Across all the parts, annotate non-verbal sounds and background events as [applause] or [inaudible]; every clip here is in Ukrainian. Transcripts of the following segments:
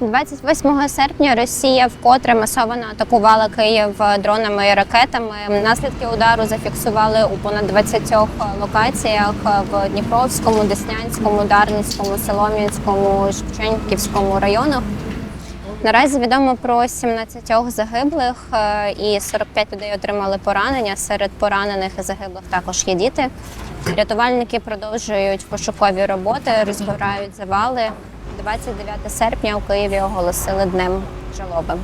28 серпня Росія вкотре масово атакувала Київ дронами і ракетами. Наслідки удару зафіксували у понад 20 локаціях в Дніпровському, Деснянському, Дарницькому, Солом'янському, Шевченківському районах. Наразі відомо про 17 загиблих е, і 45 людей отримали поранення. Серед поранених і загиблих також є діти. Рятувальники продовжують пошукові роботи, розбирають завали. 29 серпня у Києві оголосили днем жалоби.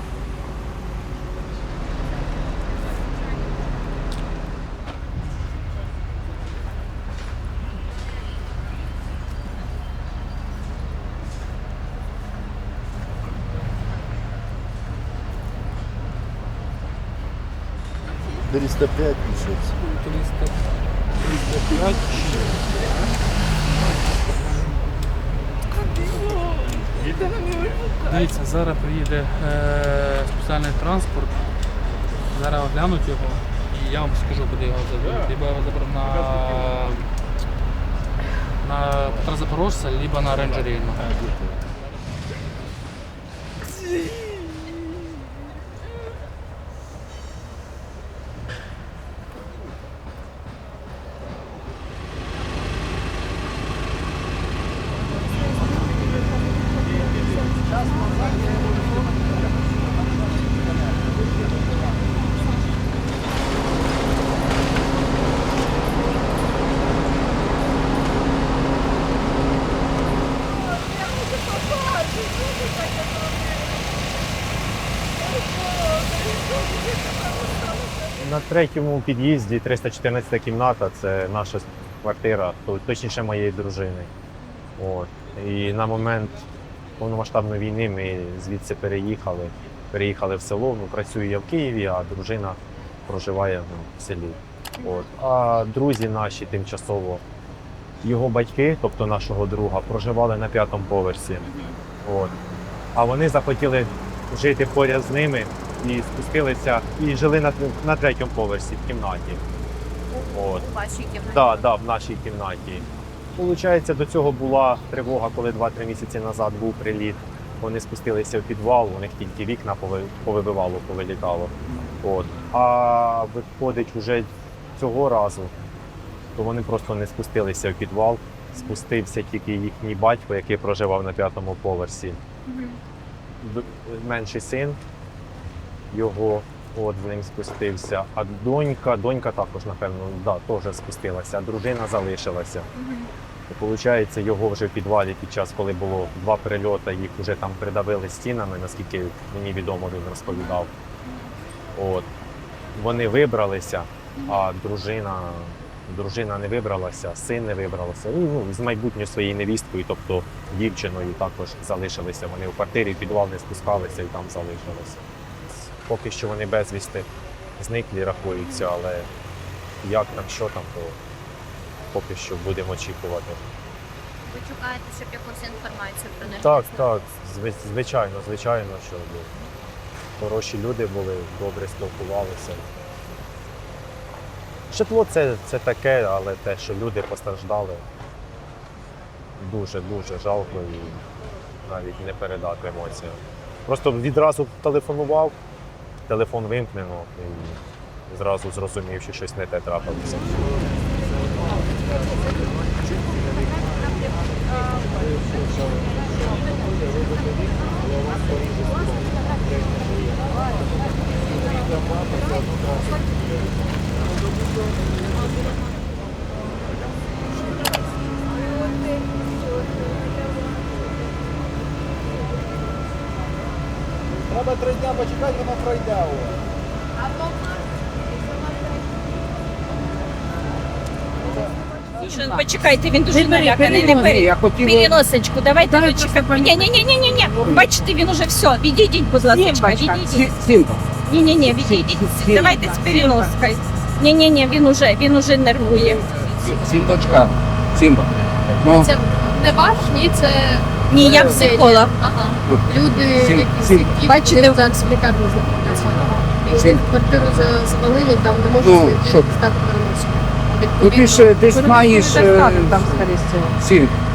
Триста пять місяць. 305. Дивіться, зараз приїде е, спеціальний транспорт. Зараз оглянуть його і я вам скажу, куди його заберуть. Либо його заберу на, на Петра Запорожця, либо на оранжерейну. На третьому під'їзді 314 кімната це наша квартира, точніше моєї дружини. От. І на момент повномасштабної війни ми звідси переїхали. Переїхали в село. Ну, працюю я в Києві, а дружина проживає ну, в селі. От. А друзі наші тимчасово, його батьки, тобто нашого друга, проживали на п'ятому поверсі. От. А вони захотіли жити поряд з ними і спустилися і жили на, на третьому поверсі в кімнаті. От. У вашій кімнаті. Да, да, в нашій кімнаті. Получається, до цього була тривога, коли 2-3 місяці назад був приліт. Вони спустилися в підвал, у них тільки вікна повибивало, повилітало. От. А виходить уже цього разу, то вони просто не спустилися в підвал. Спустився тільки їхній батько, який проживав на п'ятому поверсі. Менший син його ним спустився. А донька, донька також, напевно, да, теж спустилася, а дружина залишилася. Получається, його вже в підвалі під час, коли було два прильоти, їх вже там придавили стінами, наскільки мені відомо, він розповідав. От. Вони вибралися, а дружина, дружина не вибралася, син не вибралася. І, ну, з майбутньою своєю невісткою, тобто дівчиною, також залишилися. Вони в квартирі в підвал не спускалися і там залишилися. Поки що вони безвісти зниклі, рахуються, але як там, що там, то поки що будемо очікувати. Ви чекаєте, щоб якусь інформацію про них? Так, так, зви- звичайно, звичайно, що ну, хороші люди були, добре спілкувалися. Житло це, це таке, але те, що люди постраждали, дуже дуже жалко і навіть не передати емоціям. Просто відразу телефонував, телефон вимкнено і зразу зрозумів, що щось не те трапилося. Треба три дня почекати, воно пройде. Що, Почекайте, він дуже наляканий. Не бери. Я хотів Переносочку, давайте почекаємо. Ні, ні, ні, ні, ні, ні. Бачите, він уже все. Відійдіть, будь ласка, відійдіть. Сімка. Ні, ні, ні, відійдіть. Давайте з переноскою. Ні, ні, ні, він уже, він уже нервує. Сімбочка. Сімба. Ну, Це не ваш, ні, це Ні, я психолог. ага. люди, якісь, які бачите, в лікарні знаходяться. Квартиру за- завалили, там не Ну, можуть що? стати переноску. ну ти ж десь маєш е, там, скоріше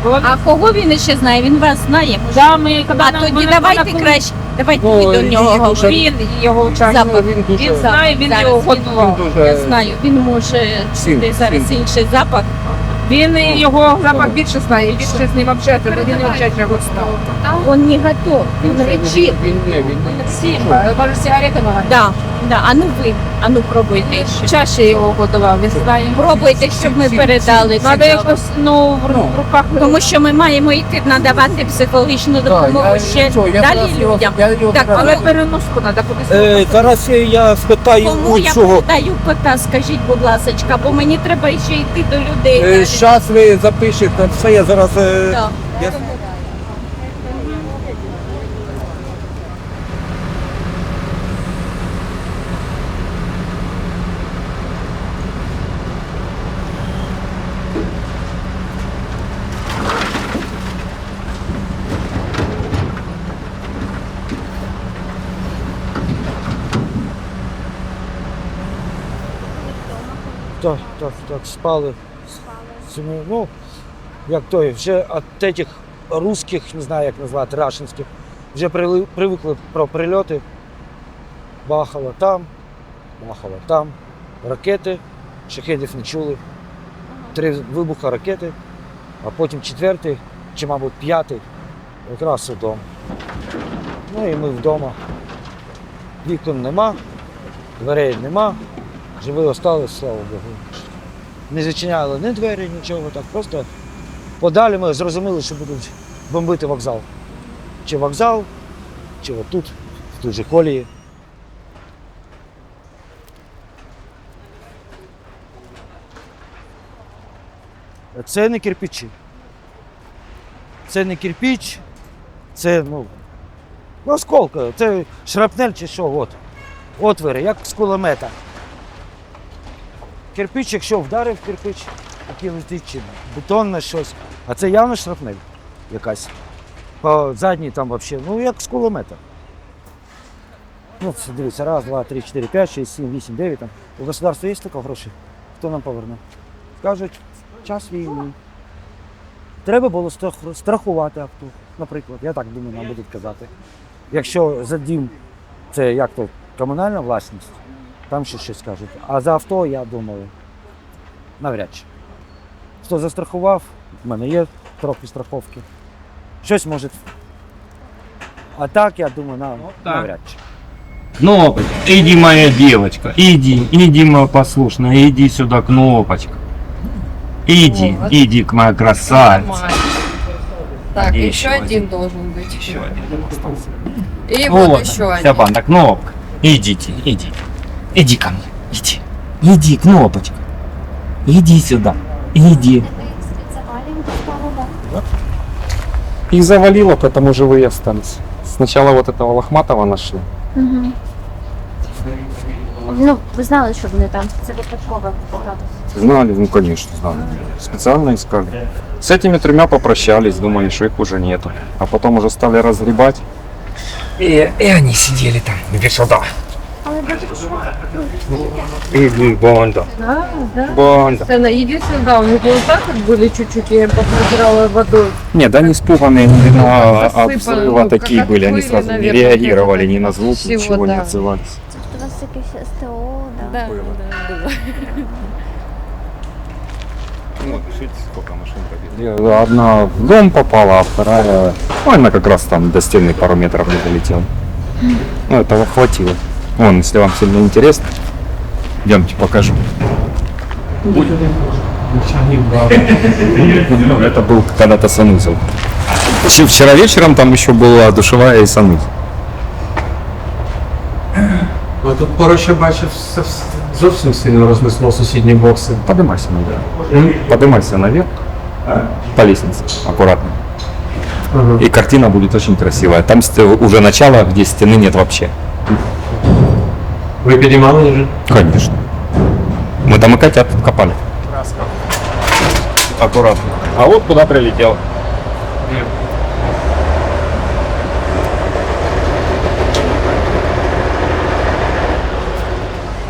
всього. А кого він ще знає? Він вас знає. Да, ми, коли А нам тоді давайте краще. Давайте Ну, ви до нього дуже-. Він його учасник. Запах. Він дуже Він знає, він Зараз його він- готував. дуже Я знаю, він може Сім, чути зараз інший запах. Він його запах більше знає, більше з ним общається, бо він не общається його став. Он не готов. Він. Він він Сімба, може сигарети багато. Да, да. А ну ви, а ну пробуйте. ще. Чаще його готував, він знає. Пробуйте, щоб ми передали. Треба якось, ну, в ру- руках. Тому що ми маємо йти надавати психологічну допомогу ще далі людям. Так, Але переноску треба кудись. Е, зараз я спитаю кому у я цього. передаю кота, скажіть, будь ласка, бо мені треба ще йти до людей. далі. Зараз ви запишете все, я зараз. е, Так. я- Так, так, так, спали. Цьому, ну, як той, вже від тих русських, не знаю, як назвати, рашинських, вже привикли про прильоти. Бахало там, бахало там, ракети, шахедів не чули. Три вибуха ракети, а потім четвертий, чи, мабуть, п'ятий, якраз удома. Ну і ми вдома. Вікон нема, дверей нема, живі осталися, слава Богу. Не зачиняли ні двері, нічого, так просто подалі ми зрозуміли, що будуть бомбити вокзал. Чи вокзал, чи отут, в тут же колії. Це не кирпичі. Це не кирпич, це ну осколка, це шрапнель чи що, от. Отвори, як з кулемета. Кирпич, якщо вдарив кирпич, який летить, чи бетон на щось, а це явно шрапнель якась. По задній там взагалі, ну як з кулемета. Ну, це дивіться, раз, два, три, чотири, п'ять, шість, сім, вісім, дев'ять. Там. У государства є такі гроші? Хто нам поверне? Скажуть, час війни. Треба було страхувати авто, наприклад. Я так думаю, нам будуть казати. Якщо за дім це як то комунальна власність, там ще щось скажуть. А за авто, я думаю, навряд чи. Хто застрахував, в мене є трохи страховки. Щось може. А так, я думаю, на, так. навряд чи. Кнопочка, иди, моя девочка, иди, иди, моя послушная, иди сюда, кнопочка. Иди, иди, к моя красавица. Так, И еще еще один должен быть. Еще один остался. И вот, Вот, еще вся один. банда, кнопка. Идите, иди. Иди ко мне, иди. Иди, кнопочка. Иди сюда, иди. Их завалило, поэтому живые остались. Сначала вот этого Лохматова нашли. Ну, ви знали, що вони там. Це випадково. Знали, ну конечно, знали. Специально искали. С этими тремя попрощались, думали, что их уже нету. А потом уже стали разгребать. И, и они сидели там, иди сюда. Иди, банда. Банда. Это единственное, да, у них вот так вот были чуть-чуть, я попротирала водой. Нет, да не испуганные, от Засыпано, взрыва ну, такие были. Они сразу не реагировали ни на звук, ничего не да. отзывались. У вас якесь СТО, да? сколько машин Одна в дом попала, а вторая... Ну, она как раз там до стены пару метров не долетела. Ну, этого хватило. Вон, если вам сильно интересно, идемте покажу. Ну, Это был когда-то санузел. Вч- Вчера вечером там еще была душевая и санузел. Ну, тут поруч я бачив все- все- зовсім сильно рознесло сусідні бокси. Поднимайся наверх. Поднимайся наверх по лестнице, аккуратно. И картина будет очень красивая. Там ст- уже начало, где стены нет вообще. Підіймали вже? Конечно. Мы там и котят копали. Аккуратно. А вот куда прилетел.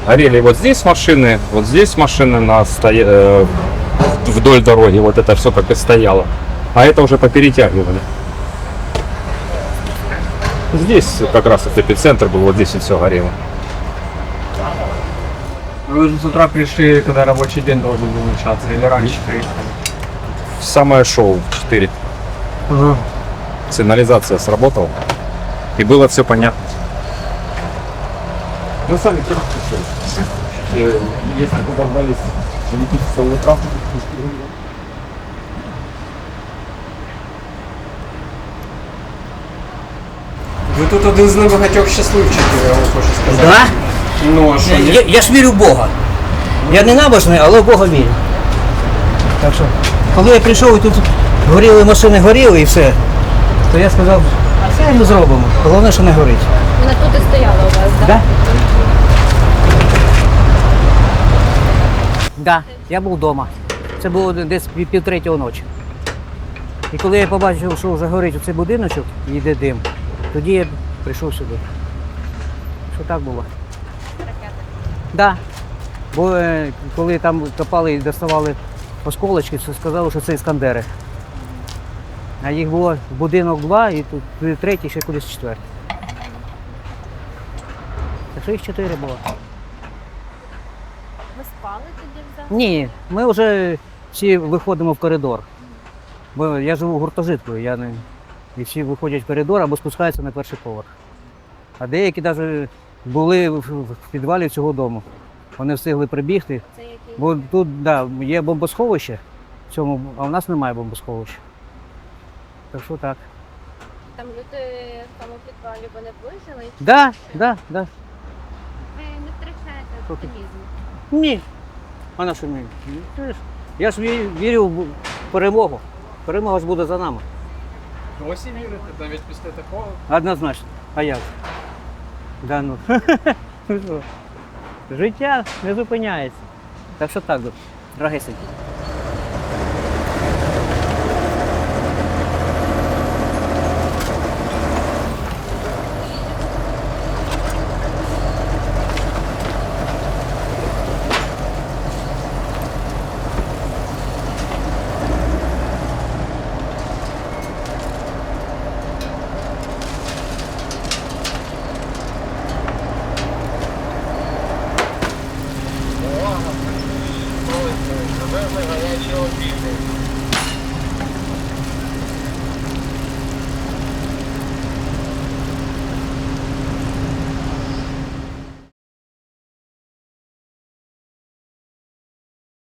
Горели вот здесь машины, вот здесь машины на стоя- э, вдоль дороги, вот это все как и стояло. А это уже поперетягивали. Здесь как раз этот эпицентр был, вот здесь и все горело. Вы же с утра пришли, когда рабочий день должен был начаться, или раньше приехали? Самое шоу 4. Ага. Сигнализация сработала. И было все понятно. Ну, сами пришли. Если подорвались электрического транспорта, Ви тут один з небагатьох щасливчиків, я вам хочу сказати. Да? Ну, а що? ні? Я, я ж вірю в Бога. Я не набожний, але в Бога вірю. Так що, коли я прийшов і тут горіли машини, горіли і все, то я сказав, а це ми зробимо. Головне, що не горить. Вона тут і стояла у вас, так? Да? Да, я був вдома. Це було десь пів пів третього ночі. І коли я побачив, що вже горить оцей будиночок і йде дим, тоді я прийшов сюди. Що так було? Да. Бо е, коли там копали і доставали осколочки, то сказали, що це іскандери. А їх було будинок два і тут третій, ще кудись четвертий. Так що їх чотири було. Ви спали тоді взагалі? Ні, ми вже всі виходимо в коридор. Бо я живу гуртожиткою, я не. І всі виходять в коридор або спускаються на перший поверх. А деякі навіть були в підвалі цього дому. Вони встигли прибігти. Це який? Бо тут да, є бомбосховище, в цьому, а в нас немає бомбосховища. Так що так. Там люди в тому підвалі вони вижили? Да, да, да. Ви не втрачаєте оптимізм. Ні. А на що мені? Ні. Я ж вірю в перемогу. Перемога ж буде за нами. Досі вірите, навіть після такого? Однозначно. А як? Да ну. [laughs] Ну? Життя не зупиняється. Так що так, дорогесенькі.